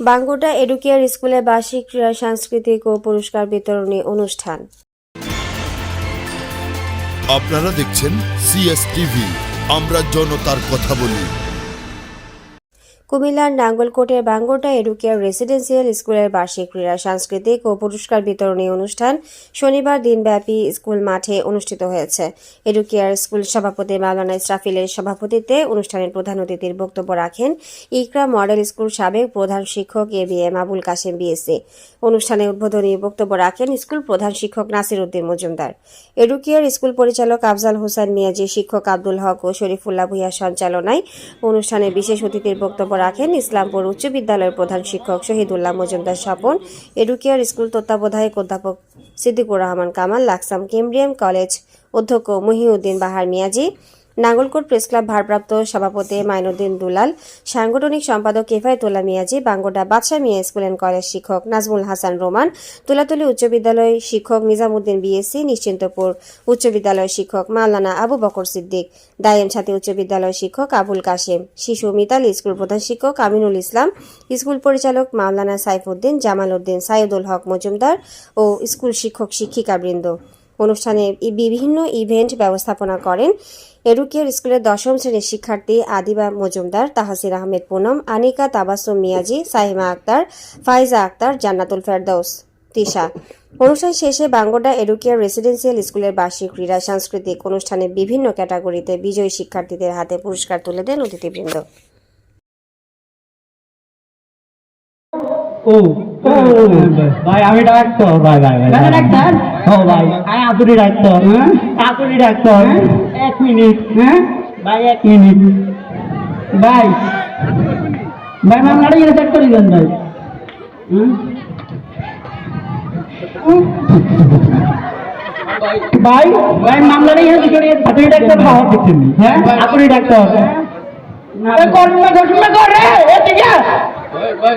বাঙ্গুটা এডুকিয়ার স্কুলে বার্ষিক ক্রীড়া, সাংস্কৃতিক ও পুরস্কার বিতরণী অনুষ্ঠান। আপনারা দেখছেন সিএস টিভি আমরা জনতার কথা বলি। কুমিল্লার নাঙ্গলকোটের বাঙ্গোটা এডুকেয়ার রেসিডেন্সিয়াল স্কুলের বার্ষিক ক্রীড়া, সাংস্কৃতিক ও পুরস্কার বিতরণী অনুষ্ঠান শনিবার দিনব্যাপী স্কুল মাঠে অনুষ্ঠিত হয়েছে। এডুকেয়ার স্কুল সভাপতি মাওলানা ইসরাফিলের সভাপতিত্বে অনুষ্ঠানের প্রধান অতিথির বক্তব্য রাখেন ইকরা মডেল স্কুল সাবেক প্রধান শিক্ষক A B M Abul Kashem BSc অনুষ্ঠানে উদ্বোধনী বক্তব্য রাখেন স্কুল প্রধান শিক্ষক নাসির উদ্দিন মজুমদার। এডুকেয়ার স্কুল পরিচালক আফজাল হোসেন মিয়াজি, শিক্ষক আব্দুল হক ও শরীফুল্লাহ ভূঁইয়ার সঞ্চালনায় অনুষ্ঠানে বিশেষ অতিথির বক্তব্য রাখেন ইসলামপুর উচ্চ বিদ্যালয়ের প্রধান শিক্ষক শহীদুল্লাহ মজুমদার স্বপন, এডুকেয়ার স্কুল তত্ত্বাবধায়ক অধ্যাপক সিদ্দিকুর রহমান কামাল, লাকসাম কেমব্রিয়াম কলেজ অধ্যক্ষ মহিউদ্দিন বাহার মিয়াজি নাঙ্গলকোট প্রেস ক্লাব ভারপ্রাপ্ত সভাপতি মাইনুদ্দিন দুলাল, সাংগঠনিক সম্পাদক কেফায়তুল্লাহ মিয়াজি, বাঙ্গোডা বাদশাহ মিয়া স্কুল অ্যান্ড কলেজ শিক্ষক নাজমুল হাসান রোমান, তুলাতুলি উচ্চ বিদ্যালয় শিক্ষক নিজামুদ্দিন বিএসসি, নিশ্চিন্তপুর উচ্চ বিদ্যালয় শিক্ষক মাওলানা আবু বকর সিদ্দিক, দায়েম ছাতি উচ্চ বিদ্যালয় শিক্ষক আবুল কাশেম, শিশু মিতালি স্কুল প্রধান শিক্ষক আমিনুল ইসলাম, স্কুল পরিচালক মাওলানা সাইফুদ্দিন জামাল উদ্দিন, সাইদুল হক মজুমদার ও স্কুল শিক্ষক শিক্ষিকাবৃন্দ। অনুষ্ঠানে বিভিন্ন ইভেন্ট ব্যবস্থাপনা করেন। এডুকেয়ার স্কুলের দশম শ্রেণির শিক্ষার্থী আদিবা মজুমদার, তাহাসির আহমেদ পুনম, আনিকা তাবাসুম মিয়াজি, সাহিমা আক্তার, ফাইজা আক্তার, জান্নাতুল ফেরদৌস, তিশা। অনুষ্ঠান শেষে বাঙ্গোডা এডুকেয়ার রেসিডেন্সিয়াল স্কুলের বার্ষিক ক্রীড়া সাংস্কৃতিক অনুষ্ঠানে বিভিন্ন ক্যাটাগরিতে বিজয়ী শিক্ষার্থীদের হাতে পুরস্কার তুলে দেন অতিথিবৃন্দ। ভাই আমি ডাক্তার ভাই ভাই ভাই ডাক্তার? ও ভাই আই আপুরি ডাক্তার। হ্যাঁ? আপুরি ডাক্তার। হ্যাঁ? এক মিনিট। হ্যাঁ? ভাই এক মিনিট। ভাই ভাই মামলাটা গেলে চেক করে দেন ভাই। হুম? ভাই ভাই মামলাটা গেলে চেক করে আপনি ডাক্তার ভাব দেখছেন হ্যাঁ? আপনি ডাক্তার। করুন না করে। এদিকে ভাই ভাই।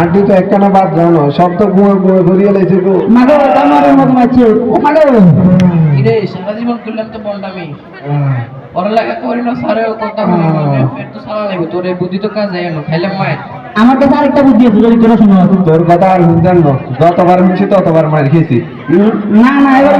আন্টি তো একখানা বাদ যাও না সব তো গুঁয়ে গুঁয়ে ভরিয়ে লাইছে গো। মা গো আমার মত মারছে ও মা গো ইরে সারা জীবন করলাম তো বললামই পড়ালেখা করি না সারে কথা বলি না তো সারা লাগবে। তোর এই বুদ্ধি তো কাজ যায় না খাইলাম মায়ের। আমার কাছে আরেকটা বুদ্ধি আছে যদি তোরা শোনো। তোর কথা আর জানো যতবার মিছি ততবার মার খেয়েছি। না না এবার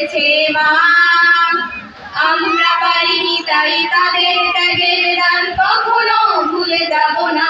করেছে মা। আমরা পারিনি তাই তাদের ত্যাগের দান কখনো ভুলে যাব না।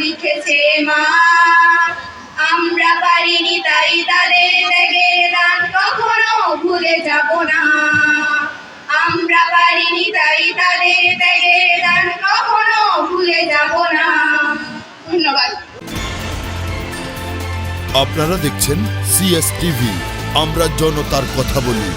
লিখেছে মা, আমরা পারিনি তাই তাদের ত্যাগের দান, কখনো ভুলে যাব না। আমরা পারিনি তাই তাদের ত্যাগের দান, কখনো ভুলে যাব না। ধন্যবাদ। আপনারা দেখছেন সিএস টিভি আমরা জনতার কথা বলি।